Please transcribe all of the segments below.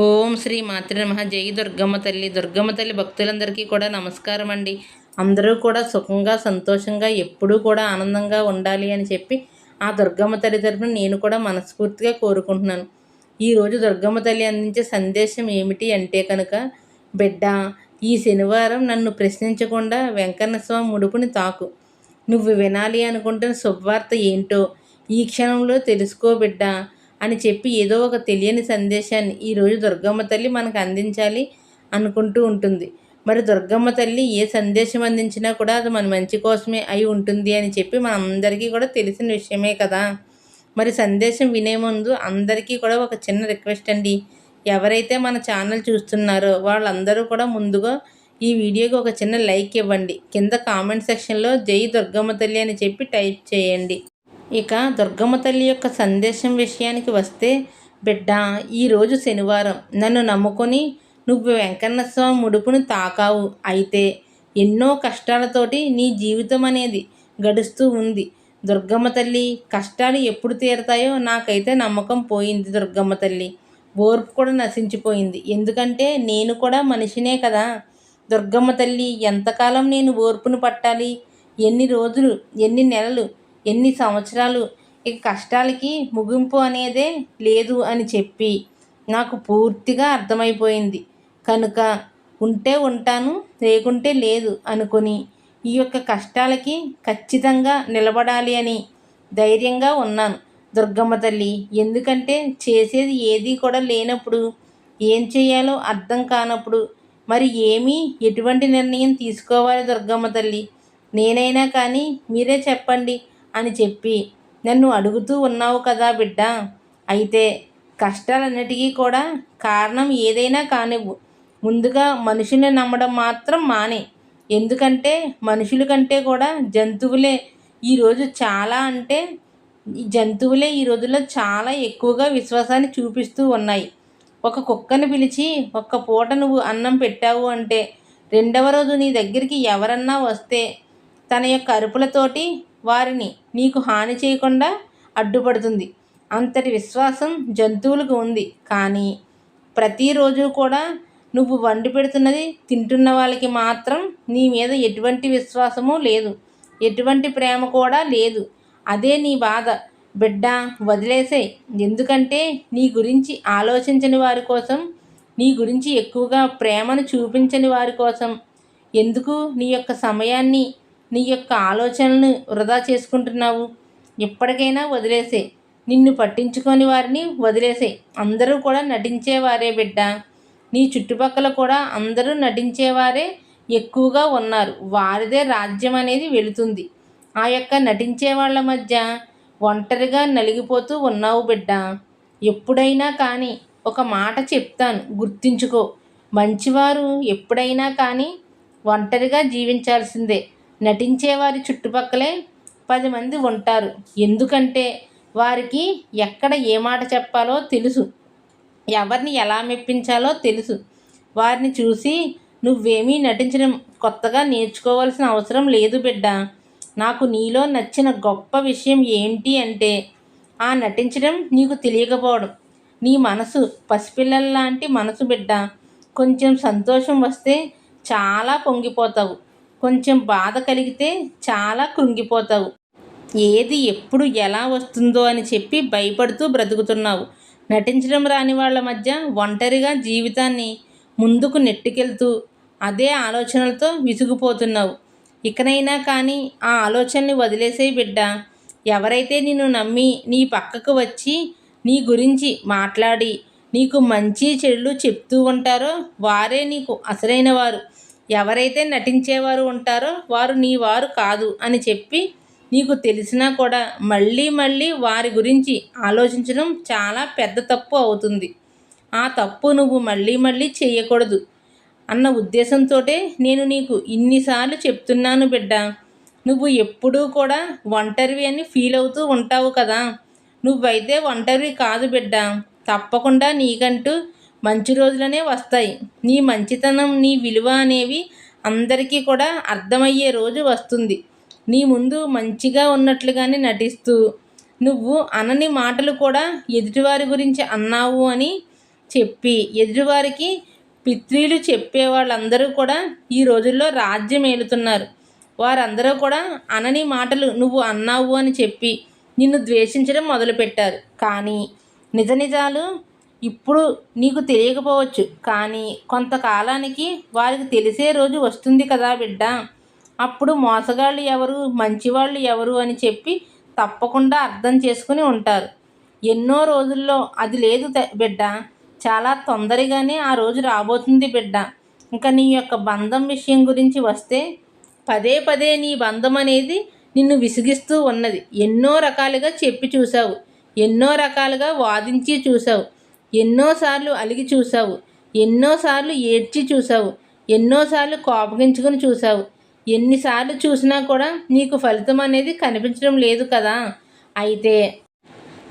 ఓం శ్రీ మాతృ నమ. జై దుర్గమ్మ తల్లి. దుర్గమ్మ తల్లి భక్తులందరికీ కూడా నమస్కారం అండి. అందరూ కూడా సుఖంగా సంతోషంగా ఎప్పుడూ కూడా ఆనందంగా ఉండాలి అని చెప్పి ఆ దుర్గమ్మ తల్లి తరపున నేను కూడా మనస్ఫూర్తిగా కోరుకుంటున్నాను. ఈరోజు దుర్గమ్మ తల్లి అందించే సందేశం ఏమిటి అంటే కనుక బిడ్డ ఈ శనివారం నన్ను ప్రశ్నించకుండా వెంకన్న స్వామి ముడుపుని తాకు. నువ్వు వినాలి అనుకుంటున్న శుభవార్త ఏంటో ఈ క్షణంలో తెలుసుకో బిడ్డ. అని చెప్పి ఏదో ఒక తెలియని సందేశాన్ని ఈరోజు దుర్గమ్మ తల్లి మనకు అందించాలి అనుకుంటూ ఉంటుంది. మరి దుర్గమ్మ తల్లి ఏ సందేశం అందించినా కూడా అది మన మంచి కోసమే అయి ఉంటుంది అని చెప్పి మనందరికీ కూడా తెలిసిన విషయమే కదా. మరి సందేశం వినే ముందు అందరికీ కూడా ఒక చిన్న రిక్వెస్ట్ అండి. ఎవరైతే మన ఛానల్ చూస్తున్నారో వాళ్ళందరూ కూడా ముందుగా ఈ వీడియోకి ఒక చిన్న లైక్ ఇవ్వండి. కింద కామెంట్ సెక్షన్లో జై దుర్గమ్మ తల్లి అని చెప్పి టైప్ చేయండి. ఇక దుర్గమ్మ తల్లి యొక్క సందేశం విషయానికి వస్తే బిడ్డ ఈరోజు శనివారం. నన్ను నమ్ముకొని నువ్వు వెంకన్నస్వామి ముడుపును తాకావు. అయితే ఎన్నో కష్టాలతోటి నీ జీవితం అనేది గడుస్తూ ఉంది. దుర్గమ్మ తల్లి కష్టాలు ఎప్పుడు తీరతాయో నాకైతే నమ్మకం పోయింది దుర్గమ్మ తల్లి. ఓర్పు కూడా నశించిపోయింది. ఎందుకంటే నేను కూడా మనిషినే కదా. దుర్గమ్మ తల్లి ఎంతకాలం నేను ఓర్పును పట్టాలి? ఎన్ని రోజులు ఎన్ని నెలలు ఎన్ని సంవత్సరాలు? ఇక కష్టాలకి ముగింపు అనేదే లేదు అని చెప్పి నాకు పూర్తిగా అర్థమైపోయింది. కనుక ఉంటే ఉంటాను లేకుంటే లేదు అనుకొని ఈ యొక్క కష్టాలకి ఖచ్చితంగా నిలబడాలి అని ధైర్యంగా ఉన్నాను. దుర్గమ్మ తల్లి ఎందుకంటే చేసేది ఏది కూడా లేనప్పుడు ఏం చేయాలో అర్థం కానప్పుడు మరి ఏమీ ఎటువంటి నిర్ణయం తీసుకోవాలి దుర్గమ్మ తల్లి? నేనైనా కానీ మీరే చెప్పండి. అని చెప్పి నన్ను అడుగుతూ ఉన్నావు కదా బిడ్డ. అయితే కష్టాలన్నిటికీ కూడా కారణం ఏదైనా కానివ్వు. ముందుగా మనుషుల్ని నమ్మడం మాత్రం మానే. ఎందుకంటే మనుషుల కంటే కూడా జంతువులే ఈరోజు చాలా అంటే జంతువులే ఈ రోజుల్లో చాలా ఎక్కువగా విశ్వాసాన్ని చూపిస్తూ ఉన్నాయి. ఒక కుక్కను పిలిచి ఒక్క పూట నువ్వు అన్నం పెట్టావు అంటే రెండవ రోజు నీ దగ్గరికి ఎవరన్నా వస్తే తన యొక్క అరుపులతోటి వారిని నీకు హాని చేయకుండా అడ్డుపడుతుంది. అంతటి విశ్వాసం జంతువులకు ఉంది. కానీ ప్రతిరోజు కూడా నువ్వు వండి పెడుతున్నది తింటున్న వాళ్ళకి మాత్రం నీ మీద ఎటువంటి విశ్వాసము లేదు. ఎటువంటి ప్రేమ కూడా లేదు. అదే నీ బాధ. బిడ్డ వదిలేసే. ఎందుకంటే నీ గురించి ఆలోచించని వారి కోసం నీ గురించి ఎక్కువగా ప్రేమను చూపించని వారి కోసం. ఎందుకు నీ యొక్క సమయాన్ని నీ యొక్క ఆలోచనలను వృధా చేసుకుంటున్నావు? ఇప్పటికైనా వదిలేసే. నిన్ను పట్టించుకొని వారిని వదిలేసే. అందరూ కూడా నటించేవారే బిడ్డ. నీ చుట్టుపక్కల కూడా అందరూ నటించేవారే ఎక్కువగా ఉన్నారు. వారిదే రాజ్యం అనేది వెళుతుంది. ఆ యొక్క నటించే వాళ్ళ మధ్య ఒంటరిగా నలిగిపోతూ ఉన్నావు బిడ్డ. ఎప్పుడైనా కానీ ఒక మాట చెప్తాను గుర్తించుకో. మంచివారు ఎప్పుడైనా కానీ ఒంటరిగా జీవించాల్సిందే. నటించేవారి చుట్టుపక్కలే పది మంది ఉంటారు. ఎందుకంటే వారికి ఎక్కడ ఏ మాట చెప్పాలో తెలుసు. ఎవరిని ఎలా మెప్పించాలో తెలుసు. వారిని చూసి నువ్వేమీ నటించడం కొత్తగా నేర్చుకోవాల్సిన అవసరం లేదు బిడ్డ. నాకు నీలో నచ్చిన గొప్ప విషయం ఏంటి అంటే ఆ నటించడం నీకు తెలియకపోవడం. నీ మనసు పసిపిల్లల్లాంటి మనసు బిడ్డ. కొంచెం సంతోషం వస్తే చాలా పొంగిపోతావు. కొంచెం బాధ కలిగితే చాలా కృంగిపోతావు. ఏది ఎప్పుడు ఎలా వస్తుందో అని చెప్పి భయపడుతూ బ్రతుకుతున్నావు. నటించడం రాని వాళ్ళ మధ్య ఒంటరిగా జీవితాన్ని ముందుకు నెట్టుకెళ్తూ అదే ఆలోచనలతో విసుగుపోతున్నావు. ఇకనైనా కానీ ఆ ఆలోచనని వదిలేసే బిడ్డ. ఎవరైతే నిన్ను నమ్మి నీ పక్కకు వచ్చి నీ గురించి మాట్లాడి నీకు మంచి చెడులు చెప్తూ ఉంటారో వారే నీకు అసలైన వారు. ఎవరైతే నటించేవారు ఉంటారో వారు నీ వారు కాదు అని చెప్పి నీకు తెలిసినా కూడా మళ్ళీ మళ్ళీ వారి గురించి ఆలోచించడం చాలా పెద్ద తప్పు అవుతుంది. ఆ తప్పు నువ్వు మళ్ళీ మళ్ళీ చేయకూడదు అన్న ఉద్దేశంతో నేను నీకు ఇన్నిసార్లు చెప్తున్నాను బిడ్డ. నువ్వు ఎప్పుడూ కూడా ఒంటరివి అని ఫీల్ అవుతూ ఉంటావు కదా. నువ్వైతే ఒంటరివి కాదు బిడ్డ. తప్పకుండా నీకంటూ మంచి రోజులనే వస్తాయి. నీ మంచితనం నీ విలువ అనేవి అందరికీ కూడా అర్థమయ్యే రోజు వస్తుంది. నీ ముందు మంచిగా ఉన్నట్లుగానే నటిస్తూ నువ్వు అనని మాటలు కూడా ఎదుటివారి గురించి అన్నావు అని చెప్పి ఎదుటివారికి పిత్రీలు చెప్పే వాళ్ళందరూ కూడా ఈ రోజుల్లో రాజ్యం ఏలుతున్నారు. వారందరూ కూడా అనని మాటలు నువ్వు అన్నావు అని చెప్పి నిన్ను ద్వేషించడం మొదలుపెట్టారు. కానీ నిజ నిజాలు ఇప్పుడు నీకు తెలియకపోవచ్చు కానీ కొంతకాలానికి వారికి తెలిసే రోజు వస్తుంది కదా బిడ్డ. అప్పుడు మోసగాళ్ళు ఎవరు మంచివాళ్ళు ఎవరు అని చెప్పి తప్పకుండా అర్థం చేసుకుని ఉంటారు. ఎన్నో రోజుల్లో అది లేదు బిడ్డ. చాలా తొందరగానే ఆ రోజు రాబోతుంది బిడ్డ. ఇంకా నీ యొక్క బంధం విషయం గురించి వస్తే పదే పదే నీ బంధం అనేది నిన్ను విసిగిస్తూ ఉన్నది. ఎన్నో రకాలుగా చెప్పి చూసావు ఎన్నో రకాలుగా వాదించి చూసావు ఎన్నోసార్లు అలిగి చూసావు ఎన్నోసార్లు ఏడ్చి చూసావు ఎన్నోసార్లు కోపగించుకుని చూసావు ఎన్నిసార్లు చూసినా కూడా నీకు ఫలితం అనేది కనిపించడం లేదు కదా. అయితే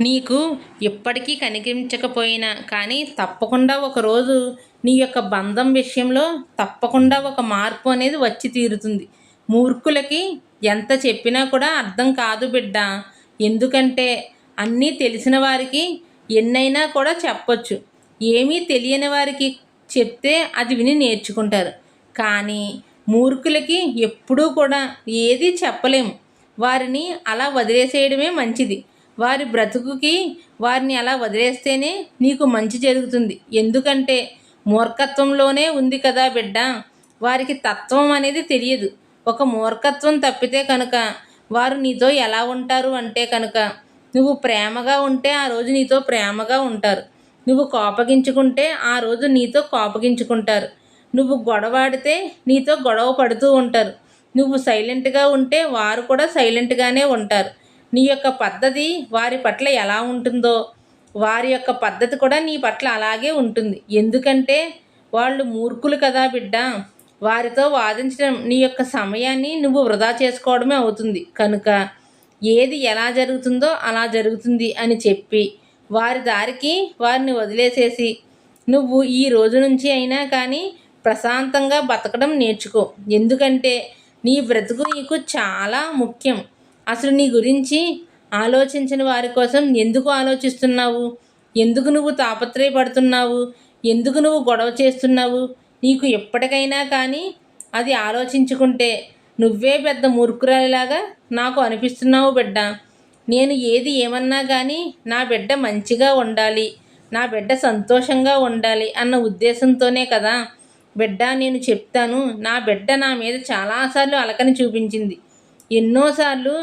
నీకు ఇప్పటికీ కనిపించకపోయినా కానీ తప్పకుండా ఒకరోజు నీ యొక్క బంధం విషయంలో తప్పకుండా ఒక మార్పు అనేది వచ్చి తీరుతుంది. మూర్ఖులకి ఎంత చెప్పినా కూడా అర్థం కాదు బిడ్డ. ఎందుకంటే అన్నీ తెలిసిన వారికి ఎన్నైనా కూడా చెప్పొచ్చు. ఏమీ తెలియని వారికి చెప్తే అది విని నేర్చుకుంటారు. కానీ మూర్ఖులకి ఎప్పుడూ కూడా ఏది చెప్పలేము. వారిని అలా వదిలేసేయడమే మంచిది. వారి బ్రతుకుకి వారిని అలా వదిలేస్తేనే నీకు మంచి జరుగుతుంది. ఎందుకంటే మూర్ఖత్వంలోనే ఉంది కదా బిడ్డ. వారికి తత్వం అనేది తెలియదు. ఒక మూర్ఖత్వం తప్పితే కనుక వారు నీతో ఎలా ఉంటారు అంటే కనుక నువ్వు ప్రేమగా ఉంటే ఆ రోజు నీతో ప్రేమగా ఉంటారు. నువ్వు కోపగించుకుంటే ఆ రోజు నీతో కోపగించుకుంటారు. నువ్వు గొడవాడితే నీతో గొడవ పడుతూ ఉంటారు. నువ్వు సైలెంట్గా ఉంటే వారు కూడా సైలెంట్గానే ఉంటారు. నీ యొక్క పద్ధతి వారి పట్ల ఎలా ఉంటుందో వారి యొక్క పద్ధతి కూడా నీ పట్ల అలాగే ఉంటుంది. ఎందుకంటే వాళ్ళు మూర్ఖులు కదా బిడ్డ. వారితో వాదించడం నీ యొక్క సమయాన్ని నువ్వు వృధా చేసుకోవడమే అవుతుంది. కనుక ఏది ఎలా జరుగుతుందో అలా జరుగుతుంది అని చెప్పి వారి దారికి వారిని వదిలేసేసి నువ్వు ఈ రోజు నుంచి అయినా కానీ ప్రశాంతంగా బతకడం నేర్చుకో. ఎందుకంటే నీ బ్రతుకు నీకు చాలా ముఖ్యం. అసలు నీ గురించి ఆలోచించిన వారి కోసం ఎందుకు ఆలోచిస్తున్నావు? ఎందుకు నువ్వు తాపత్రయపడుతున్నావు? ఎందుకు నువ్వు గొడవ చేస్తున్నావు? నీకు ఎప్పటికైనా కానీ అది ఆలోచించుకుంటే నువ్వే పెద్ద మూర్ఖురాలిలాగా నాకు అనిపిస్తున్నావు బిడ్డ. నేను ఏది ఏమన్నా కానీ నా బిడ్డ మంచిగా ఉండాలి నా బిడ్డ సంతోషంగా ఉండాలి అన్న ఉద్దేశంతోనే కదా. బిడ్డ నేను చెప్తాను నా బిడ్డ నా మీద చాలాసార్లు అలకని చూపించింది. ఎన్నోసార్లు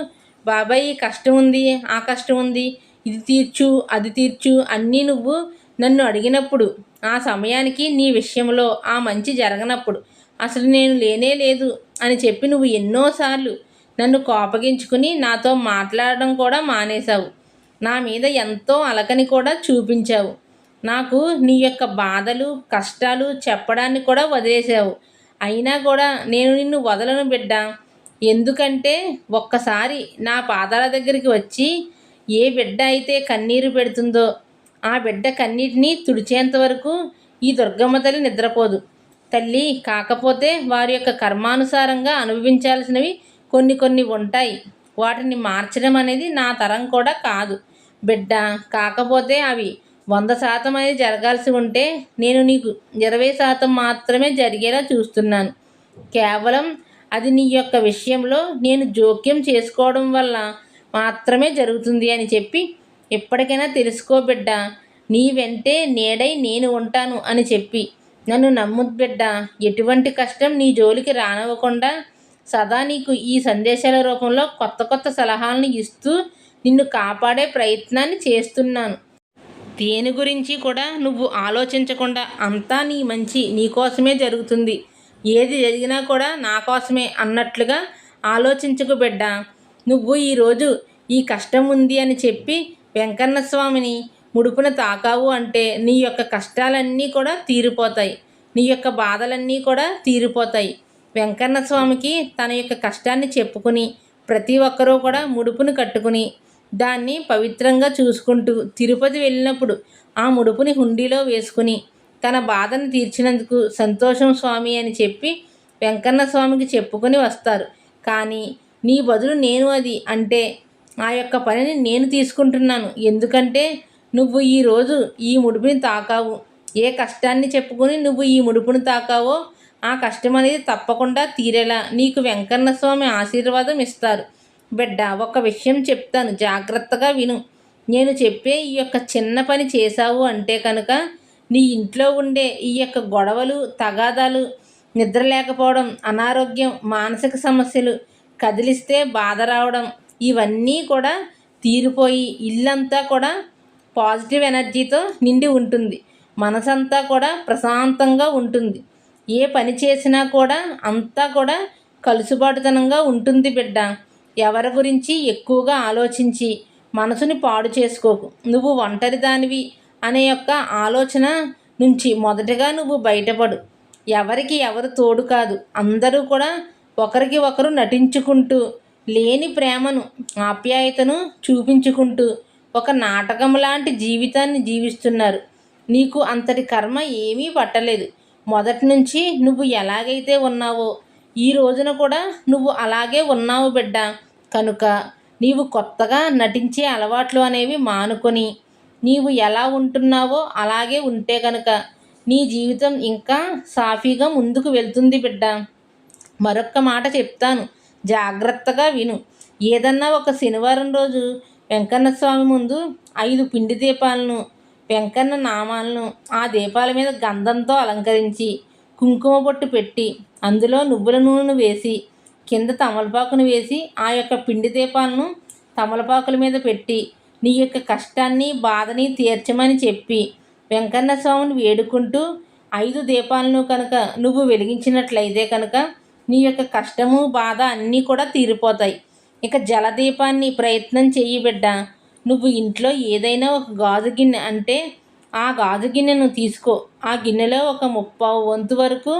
బాబాయ్ ఈ కష్టం ఉంది ఆ కష్టం ఉంది ఇది తీర్చు అది తీర్చు అన్నీ నువ్వు నన్ను అడిగినప్పుడు ఆ సమయానికి నీ విషయంలో ఆ మంచి జరగనప్పుడు అసలు నేను లేనే లేదు అని చెప్పి నువ్వు ఎన్నోసార్లు నన్ను కోపగించుకుని నాతో మాట్లాడడం కూడా మానేశావు. నా మీద ఎంతో అలకని కూడా చూపించావు. నాకు నీ యొక్క బాధలు కష్టాలు చెప్పడాన్ని కూడా వదిలేసావు అయినా కూడా నేను నిన్ను వదలను బిడ్డ. ఎందుకంటే ఒక్కసారి నా పాదాల దగ్గరికి వచ్చి ఏ బిడ్డ అయితే కన్నీరు పెడుతుందో ఆ బిడ్డ కన్నీటిని తుడిచేంత వరకు ఈ దుర్గమ్మ తల్లి నిద్రపోదు. తల్లి కాకపోతే వారి యొక్క కర్మానుసారంగా అనుభవించాల్సినవి కొన్ని కొన్ని ఉంటాయి. వాటిని మార్చడం అనేది నా తరం కూడా కాదు. బిడ్డ కాకపోతే అవి వంద శాతం అనేది జరగాల్సి ఉంటే నేను నీకు ఇరవై శాతం మాత్రమే జరిగేలా చూస్తున్నాను. కేవలం అది నీ యొక్క విషయంలో నేను జోక్యం చేసుకోవడం వల్ల మాత్రమే జరుగుతుంది అని చెప్పి ఎప్పటికైనా తెలుసుకో బిడ్డ. నీ వెంటే నేడై నేను ఉంటాను అని చెప్పి నన్ను నమ్ము బిడ్డ ఎటువంటి కష్టం నీ జోలికి రానివ్వకుండా సదా నీకు ఈ సందేశాల రూపంలో కొత్త కొత్త సలహాలను ఇస్తూ నిన్ను కాపాడే ప్రయత్నాన్ని చేస్తున్నాను. దేని గురించి కూడా నువ్వు ఆలోచించకుండా అంతా నీ మంచి నీ కోసమే జరుగుతుంది. ఏది జరిగినా కూడా నా కోసమే అన్నట్లుగా ఆలోచించకు బిడ్డ. నువ్వు ఈరోజు ఈ కష్టం ఉంది అని చెప్పి వెంకన్న స్వామిని ముడుపున తాకావు అంటే నీ యొక్క కష్టాలన్నీ కూడా తీరిపోతాయి. నీ యొక్క బాధలన్నీ కూడా తీరిపోతాయి. వెంకన్న స్వామికి తన యొక్క కష్టాన్ని చెప్పుకుని ప్రతి ఒక్కరూ కూడా ముడుపును కట్టుకుని దాన్ని పవిత్రంగా చూసుకుంటూ తిరుపతి వెళ్ళినప్పుడు ఆ ముడుపుని హుండీలో వేసుకుని తన బాధను తీర్చినందుకు సంతోషం స్వామి అని చెప్పి వెంకన్న స్వామికి చెప్పుకొని వస్తారు. కానీ నీ బదులు నేను అది అంటే ఆ యొక్క పనిని నేను తీసుకుంటున్నాను. ఎందుకంటే నువ్వు ఈరోజు ఈ ముడుపుని తాకావు. ఏ కష్టాన్ని చెప్పుకొని నువ్వు ఈ ముడుపును తాకావో ఆ కష్టం అనేది తప్పకుండా తీరేలా. నీకు వెంకన్న స్వామి ఆశీర్వాదం ఇస్తారు. బిడ్డ ఒక విషయం చెప్తాను. జాగ్రత్తగా విను. నేను చెప్పే ఈ యొక్క చిన్న పని చేశావు అంటే కనుక నీ ఇంట్లో ఉండే ఈ యొక్క గొడవలు తగాదాలు నిద్ర లేకపోవడం అనారోగ్యం మానసిక సమస్యలు కదిలిస్తే బాధ రావడం ఇవన్నీ కూడా తీరిపోయి ఇల్లంతా కూడా పాజిటివ్ ఎనర్జీతో నిండి ఉంటుంది. మనసంతా కూడా ప్రశాంతంగా ఉంటుంది. ఏ పని చేసినా కూడా అంతా కూడా కలుసుబాటుతనంగా ఉంటుంది బిడ్డ. ఎవరి గురించి ఎక్కువగా ఆలోచించి మనసుని పాడు చేసుకోకు. నువ్వు ఒంటరి దానివి అనే యొక్క ఆలోచన నుంచి మొదటగా నువ్వు బయటపడు. ఎవరికి ఎవరు తోడు కాదు. అందరూ కూడా ఒకరికి ఒకరు నటించుకుంటూ లేని ప్రేమను ఆప్యాయతను చూపించుకుంటూ ఒక నాటకం లాంటి జీవితాన్ని జీవిస్తున్నారు. నీకు అంతటి కర్మ ఏమీ పట్టలేదు. మొదటి నుంచి నువ్వు ఎలాగైతే ఉన్నావో ఈ రోజున కూడా నువ్వు అలాగే ఉన్నావు బిడ్డ. కనుక నీవు కొత్తగా నటించే అలవాట్లు అనేవి మానుకొని నీవు ఎలా ఉంటున్నావో అలాగే ఉంటే కనుక నీ జీవితం ఇంకా సాఫీగా ముందుకు వెళ్తుంది బిడ్డ. మరొక్క మాట చెప్తాను. జాగ్రత్తగా విను. ఏదన్నా ఒక శనివారం రోజు వెంకన్న స్వామి ముందు ఐదు పిండి దీపాలను వెంకన్న నామాలను ఆ దీపాల మీద గంధంతో అలంకరించి కుంకుమ బొట్టు పెట్టి అందులో నువ్వుల నూనెను వేసి కింద తమలపాకును వేసి ఆ యొక్క పిండి దీపాలను తమలపాకుల మీద పెట్టి నీ యొక్క కష్టాన్ని బాధని తీర్చమని చెప్పి వెంకన్న స్వామిని వేడుకుంటూ ఐదు దీపాలను కనుక నువ్వు వెలిగించినట్లయితే కనుక నీ యొక్క కష్టము బాధ అన్నీ కూడా తీరిపోతాయి. ఇక జలదీపాన్ని ప్రయత్నం చెయ్యి బిడ్డ. నువ్వు ఇంట్లో ఏదైనా ఒక గాజు గిన్నె అంటే ఆ గాజు గిన్నెను తీసుకో. ఆ గిన్నెలో ఒక ముప్పావు వంతు వరకు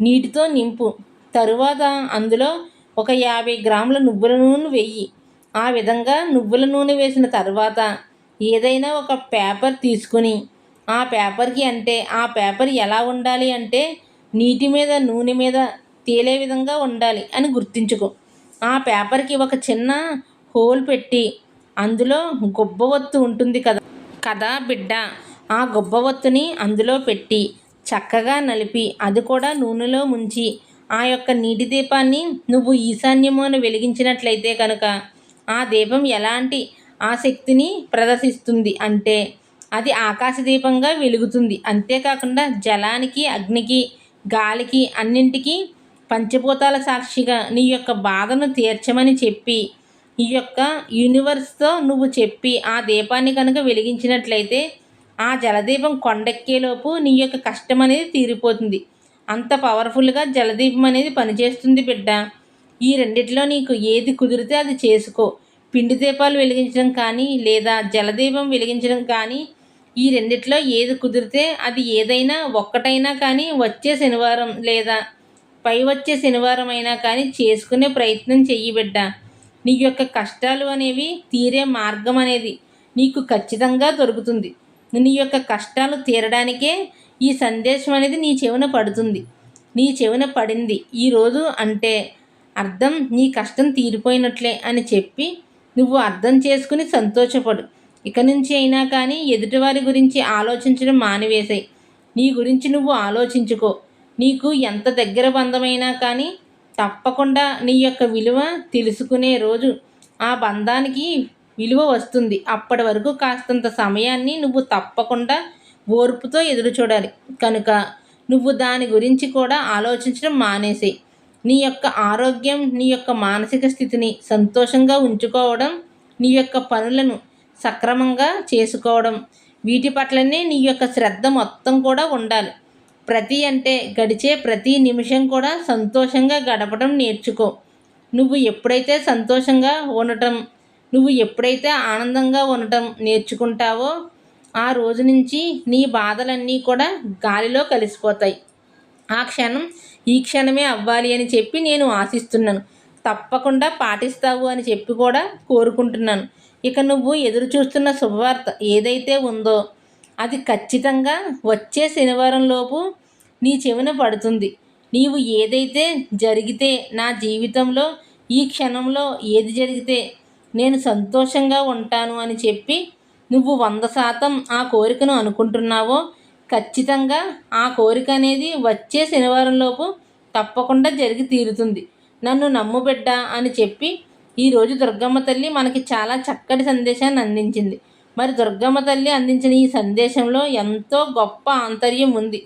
నీటితో నింపు. తరువాత అందులో ఒక యాభై గ్రాముల నువ్వుల నూనె వెయ్యి ఆ విధంగా నువ్వుల నూనె వేసిన తర్వాత ఏదైనా ఒక పేపర్ తీసుకుని ఆ పేపర్కి అంటే ఆ పేపర్ ఎలా ఉండాలి అంటే నీటి మీద నూనె మీద తేలే విధంగా ఉండాలి అని గుర్తుంచుకో. ఆ పేపర్కి ఒక చిన్న హోల్ పెట్టి అందులో గుబ్బవత్తు ఉంటుంది కదా. కదా బిడ్డ. ఆ గుబ్బవత్తుని అందులో పెట్టి చక్కగా నలిపి అది కూడా నూనెలో ముంచి ఆ యొక్క నీటి దీపాన్ని నువ్వు ఈశాన్యమున వెలిగించినట్లయితే కనుక ఆ దీపం ఎలాంటి ఆసక్తిని ప్రదర్శిస్తుంది అంటే అది ఆకాశ దీపంగా వెలుగుతుంది. అంతేకాకుండా జలానికి అగ్నికి గాలికి అన్నింటికి పంచభూతాల సాక్షిగా నీ యొక్క బాధను తీర్చమని చెప్పి ఈ యొక్క యూనివర్స్తో నువ్వు చెప్పి ఆ దీపాన్ని కనుక వెలిగించినట్లయితే ఆ జలదీపం కొండెక్కేలోపు నీ యొక్క కష్టం అనేది తీరిపోతుంది. అంత పవర్ఫుల్గా జలదీపం అనేది పనిచేస్తుంది బిడ్డ. ఈ రెండిట్లో నీకు ఏది కుదిరితే అది చేసుకో. పిండి దీపాలు వెలిగించడం కానీ లేదా జలదీపం వెలిగించడం కానీ ఈ రెండిట్లో ఏది కుదిరితే అది ఏదైనా ఒక్కటైనా కానీ వచ్చే శనివారం లేదా పై వచ్చే శనివారం అయినా కానీ చేసుకునే ప్రయత్నం చెయ్యి బిడ్డ. నీ యొక్క కష్టాలు అనేవి తీరే మార్గం అనేది నీకు ఖచ్చితంగా దొరుకుతుంది. నీ యొక్క కష్టాలు తీరడానికే ఈ సందేశం అనేది నీ చెవిన పడుతుంది. నీ చెవిన పడింది. ఈరోజు అంటే అర్థం నీ కష్టం తీరిపోయినట్లే అని చెప్పి నువ్వు అర్థం చేసుకుని సంతోషపడు. ఇక నుంచి అయినా కానీ ఎదుటివారి గురించి ఆలోచించడం మానివేశాయి నీ గురించి నువ్వు ఆలోచించుకో. నీకు ఎంత దగ్గర బంధమైనా కానీ తప్పకుండా నీ యొక్క విలువ తెలుసుకునే రోజు ఆ బంధానికి విలువ వస్తుంది. అప్పటి వరకు కాస్తంత సమయాన్ని నువ్వు తప్పకుండా ఓర్పుతో ఎదురు చూడాలి. కనుక నువ్వు దాని గురించి కూడా ఆలోచించడం మానేసేయి. నీ యొక్క ఆరోగ్యం నీ యొక్క మానసిక స్థితిని సంతోషంగా ఉంచుకోవడం నీ యొక్క పనులను సక్రమంగా చేసుకోవడం వీటి పట్లనే నీ యొక్క శ్రద్ధ మొత్తం కూడా ఉండాలి. ప్రతి అంటే గడిచే ప్రతి నిమిషం కూడా సంతోషంగా గడపడం నేర్చుకో. నువ్వు ఎప్పుడైతే సంతోషంగా ఉండటం నువ్వు ఎప్పుడైతే ఆనందంగా ఉండటం నేర్చుకుంటావో ఆ రోజు నుంచి నీ బాధలన్నీ కూడా గాలిలో కలిసిపోతాయి. ఆ క్షణం ఈ క్షణమే అవ్వాలి అని చెప్పి నేను ఆశిస్తున్నాను. తప్పకుండా పాటిస్తావు అని చెప్పి కూడా కోరుకుంటున్నాను. ఇక నువ్వు ఎదురు చూస్తున్న శుభవార్త ఏదైతే ఉందో అది ఖచ్చితంగా వచ్చే శనివారంలోపు నీ చెవిన పడుతుంది. నీవు ఏదైతే జరిగితే నా జీవితంలో ఈ క్షణంలో ఏది జరిగితే నేను సంతోషంగా ఉంటాను అని చెప్పి నువ్వు వంద శాతం ఆ కోరికను అనుకుంటున్నావో ఖచ్చితంగా ఆ కోరిక అనేది వచ్చే శనివారంలోపు తప్పకుండా జరిగి తీరుతుంది. నన్ను నమ్ము బిడ్డ అని చెప్పి ఈరోజు దుర్గమ్మ తల్లి మనకి చాలా చక్కటి సందేశాన్ని అందించింది. మరి దుర్గమ్మ తల్లి అందించిన ఈ సందేశంలో ఎంతో గొప్ప ఆంతర్యం ఉంది.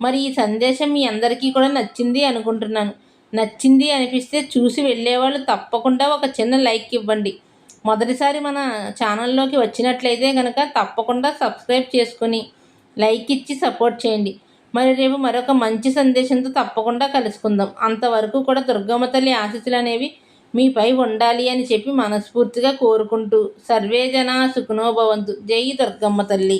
మరి ఈ సందేశం మీ అందరికీ కూడా నచ్చింది అనుకుంటున్నాను. నచ్చింది అనిపిస్తే చూసి వెళ్ళేవాళ్ళు తప్పకుండా ఒక చిన్న లైక్ ఇవ్వండి. మొదటిసారి మన ఛానల్లోకి వచ్చినట్లయితే కనుక తప్పకుండా సబ్స్క్రైబ్ చేసుకొని లైక్ ఇచ్చి సపోర్ట్ చేయండి. మరి రేపు మరొక మంచి సందేశంతో తప్పకుండా కలుసుకుందాం. అంతవరకు కూడా దుర్గమ్మ తల్లి ఆశీస్సులు అనేవి మీపై ఉండాలి అని చెప్పి మనస్ఫూర్తిగా కోరుకుంటూ సర్వే జనా సుఖనోభవంతు జై దుర్గమ్మ తల్లి.